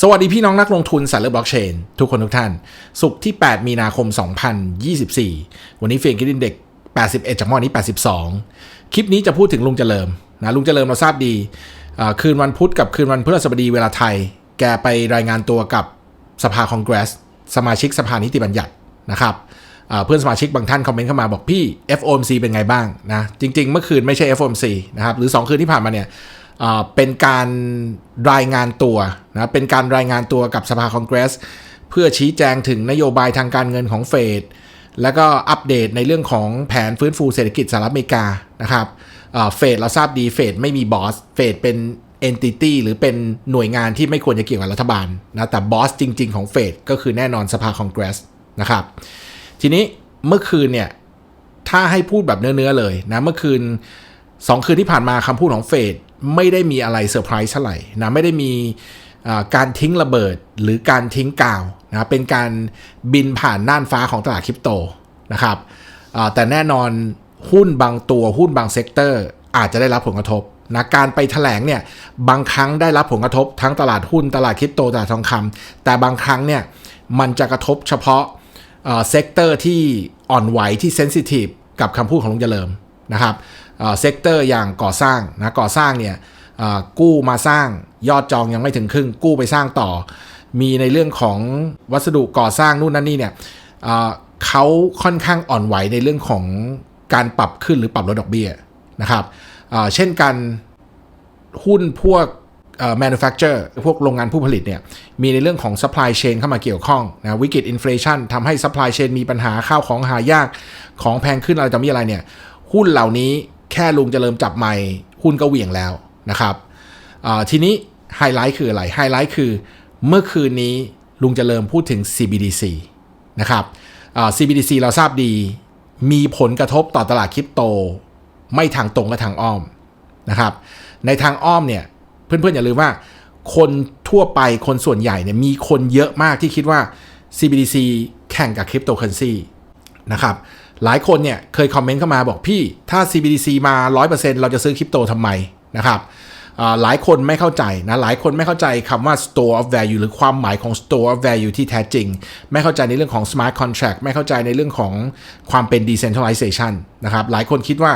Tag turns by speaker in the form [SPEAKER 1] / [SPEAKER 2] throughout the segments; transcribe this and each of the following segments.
[SPEAKER 1] สวัสดีพี่น้องนักลงทุนสายเลือบล็อกเชนทุกคนทุกท่าน สุขที่ 8 มีนาคม 2024 วันนี้เฟรนกิดินเด็ก 81 จากมอนี้ 82 คลิปนี้จะพูดถึงลุงเจริญนะลุงเจริญเราทราบดี คืนวันพุธกับคืนวันพฤหัสบดีเวลาไทย แกไปรายงานตัวกับสภาคองเกรส สมาชิกสภานิติบัญญัตินะครับเพื่อนสมาชิกบางท่านคอมเมนต์เข้ามาบอกพี่ FOMC เป็นไงบ้างนะจริง ๆ เมื่อคืนไม่ใช่ FOMC นะครับหรือ 2 คืนที่ผ่านมาเนี่ย เป็นการรายงานตัวนะเป็นการรายงานตัวกับสภาคองเกรส เพื่อชี้แจงถึงนโยบายทางการเงินของเฟดแล้วก็อัปเดตในเรื่องของแผนฟื้นฟูเศรษฐกิจสหรัฐอเมริกานะครับเฟดเราทราบดีเฟดไม่มีบอสเฟดเป็น entity หรือเป็นหน่วยงานที่ไม่ควรจะเกี่ยวกับรัฐบาลนะแต่บอสจริง ๆ ของเฟดก็คือแน่นอนสภาคองเกรสนะครับ ทีนี้เมื่อคืนเนี่ย ถ้าให้พูดแบบเนื้อ ๆ เลยนะ เมื่อคืน 2 คืนที่ผ่านมาคำพูดของเฟด ไม่ได้มีอะไรเซอร์ไพรส์เท่าไหร่นะไม่ได้มีการทิ้งระเบิดหรือการทิ้งกาวนะเป็นการบินผ่านน่านฟ้าของตลาดคริปโตนะครับแต่แน่นอนหุ้นบางตัวหุ้นบางเซกเตอร์อาจจะได้รับผลกระทบนะการไปแถลงเนี่ยบางครั้งได้รับผลกระทบทั้งตลาดหุ้นตลาดคริปโตตลาดทองคำแต่บางครั้งเนี่ยมันจะกระทบเฉพาะเซกเตอร์ที่อ่อนไหวที่เซนซิทีฟกับคำพูดของลุงเจริญ นะครับเซกเตอร์อย่างก่อสร้างนะก่อสร้างเนี่ยกู้มาสร้างยอดจองยังไม่ถึงครึ่ง กู้ไปสร้างต่อ มีในเรื่องของวัสดุก่อสร้างนู่นนั่นนี่เนี่ยเขาค่อนข้างอ่อนไหวในเรื่องของการปรับขึ้นหรือปรับลดดอกเบี้ยนะครับเช่นกันหุ้นพวก manufacture พวกโรงงานผู้ผลิตเนี่ยมีในเรื่องของ supply chain เข้ามาเกี่ยวข้องนะวิกฤต inflation ทำให้ supply chain มีปัญหาข้าวของหายากของแพงขึ้นอะไรต่อมีอะไรเนี่ย หุ้นเหล่านี้แค่ลุงเจะเริ่มจับใหม่หุ้นก็เหวี่ยงแล้วนะครับทีนี้ไฮไลท์คืออะไรไฮไลท์คือเมื่อคืนนี้ลุงเจะเริ่มพูดถึง CBDC นะครับ CBDC เราทราบดีมีผลกระทบต่อตลาดคริปโต ไม่ทางตรงและทางอ้อมนะครับ ในทางอ้อมเนี่ยเพื่อนๆอย่าลืมว่า คนทั่วไปคนส่วนใหญ่เนี่ยมีคนเยอะมากที่คิดว่า CBDC แข่งกับคริปโตเคอเรนซีนะครับ หลายคนเนี่ยเคยคอมเมนต์เข้ามาบอกพี่ถ้า CBDC มา 100%เราจะซื้อคริปโตทำไมนะครับหลายคนไม่เข้าใจนะ หลายคนไม่เข้าใจคำว่า store of value หรือความหมายของ store of value ที่แท้จริง ไม่เข้าใจในเรื่องของ smart contract ไม่เข้าใจในเรื่องของความเป็น decentralization นะครับ หลายคนคิดว่า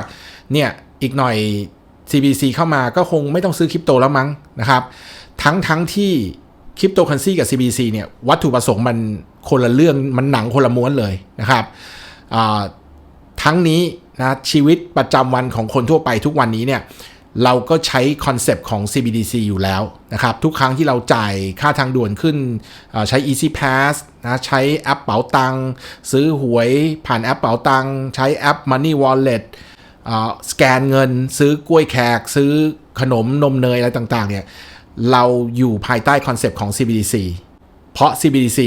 [SPEAKER 1] เนี่ย อีกหน่อย CBC เข้ามาก็คงไม่ต้องซื้อคริปโตแล้วมั้งนะครับ ทั้งทั้งที่คริปโตเคอเรนซีกับ CBC เนี่ย วัตถุประสงค์มันคนละเรื่อง มันหนังคนละม้วนเลยนะครับ ทั้งนี้นะชีวิตประจำวันของคนทั่วไปทุกวันนี้เนี่ยเราก็ใช้คอนเซปต์ของ CBDC อยู่แล้วนะครับทุกครั้งที่เราจ่ายค่าทางด่วนขึ้นใช้ Easy Pass นะใช้แอปเป๋าตัง ซื้อหวยผ่านแอปเป๋าตัง ใช้แอป Money Wallet สแกนเงิน ซื้อกล้วยแขก ซื้อขนมนมเนยอะไรต่างๆเนี่ยเราอยู่ภายใต้คอนเซปต์ของ CBDC เพราะ CBDC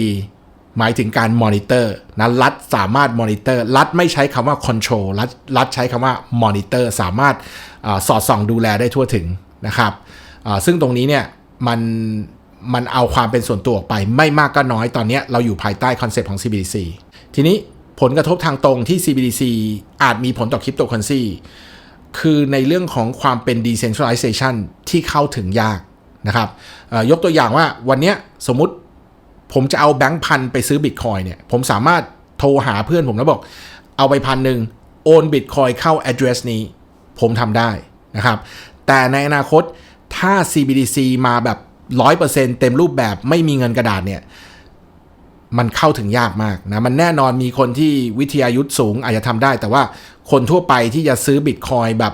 [SPEAKER 1] หมายถึงการมอนิเตอร์นะรัฐสามารถมอนิเตอร์รัฐไม่ใช้คำว่า control รัฐรัฐใช้คำว่า monitor สามารถอสอดส่องดูแลได้ทั่วถึงนะครับซึ่งตรงนี้เนี่ยมันมันเอาความเป็นส่วนตัวออกไปไม่มากก็น้อยตอนนี้เราอยู่ภายใต้คอนเซปต์ของ CBDC ทีนี้ผลกระทบทางตรงที่ CBDC อาจมีผลต่อคริปโตเคอเรนซีคือในเรื่องของความเป็น decentralization ที่เข้าถึงยากนะครับยกตัวอย่างว่าวันนี้สมมติ ผมจะเอาแบงค์พันไปซื้อบิตคอยเนี่ย ผมสามารถโทรหาเพื่อนผมแล้วบอก เอาไปพันหนึ่งโอนบิตคอยเข้า address นี้ ผมทำได้นะครับ แต่ในอนาคตถ้า CBDC มาแบบ 100%เต็มรูปแบบไม่มีเงินกระดาษเนี่ย มันเข้าถึงยากมากนะ มันแน่นอนมีคนที่วิทยายุทธสูงอาจจะทำได้ แต่ว่าคนทั่วไปที่จะซื้อบิตคอยแบบ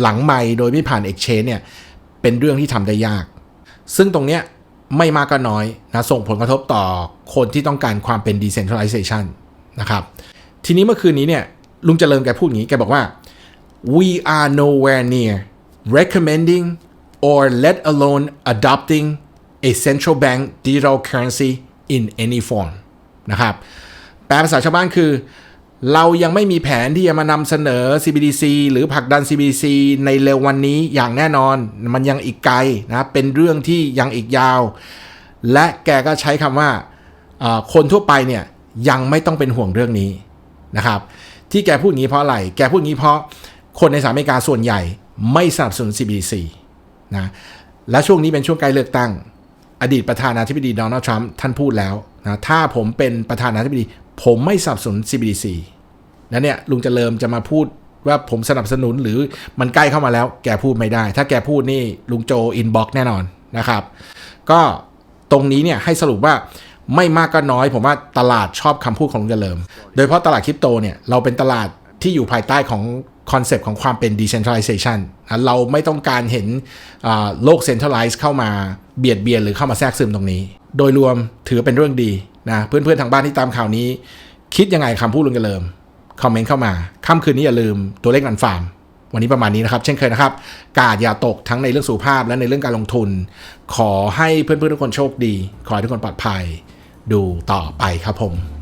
[SPEAKER 1] หลังไม่โดยไม่ผ่าน Exchange เนี่ย เป็นเรื่องที่ทำได้ยาก ซึ่งตรงเนี้ย ไม่มากก็น้อยนะส่งผลกระทบต่อคนที่ต้องการความเป็น decentralization นะครับ ทีนี้เมื่อคืนนี้เนี่ยลุงเจริญแกพูดอย่างนี้ แกบอกว่า we are nowhere near recommending or let alone adopting a central bank digital currency in any form นะครับ แปลภาษาชาวบ้านคือ เรายังไม่มีแผนที่จะมานำเสนอ CBDC หรือผลักดัน CBDC ในเร็ววันนี้อย่างแน่นอน มันยังอีกไกลนะเป็นเรื่องที่ยังอีกยาว และแกก็ใช้คำว่าคนทั่วไปเนี่ยยังไม่ต้องเป็นห่วงเรื่องนี้นะครับ ที่แกพูดงี้เพราะอะไร แกพูดงี้เพราะคนในสหรัฐอเมริกาส่วนใหญ่ไม่สนับสนุน CBDC นะและช่วงนี้เป็นช่วงใกล้เลือกตั้ง อดีตประธานาธิบดีโดนัลด์ทรัมป์ท่านพูดแล้วนะถ้าผมเป็นประธานาธิบดี ผมไม่สนับสนุน CBDC แล้วเนี่ยลุงเจริญจะมาพูดว่าผมสนับสนุนหรือมันใกล้เข้ามาแล้ว แกพูดไม่ได้ ถ้าแกพูดนี่ลุงโจอินบ็อกแน่นอนนะครับ ก็ตรงนี้เนี่ยให้สรุปว่าไม่มากก็น้อย ผมว่าตลาดชอบคำพูดของลุงเจริญโดยเฉพาะตลาดคริปโตเนี่ยเราเป็นตลาดที่อยู่ภายใต้ของคอนเซปต์ของความเป็น decentralization นะเราไม่ต้องการเห็นโลก centralized เข้ามาเบียดเบียนหรือเข้ามาแทรกซึมตรงนี้ โดยรวมถือเป็นเรื่องดีนะเพื่อนๆทางบ้านที่ตามข่าวนี้ คิดยังไงคำพูดลุงเจริญ คอมเมนต์เข้ามาค่ำคืนนี้อย่าลืมตัวเลขนันฟาร์มวันนี้ประมาณนี้นะครับ เช่นเคยนะครับ กาดอย่าตกทั้งในเรื่องสุขภาพและในเรื่องการลงทุน ขอให้เพื่อนๆทุกคนโชคดี ขอให้ทุกคนปลอดภัย ดูต่อไปครับผม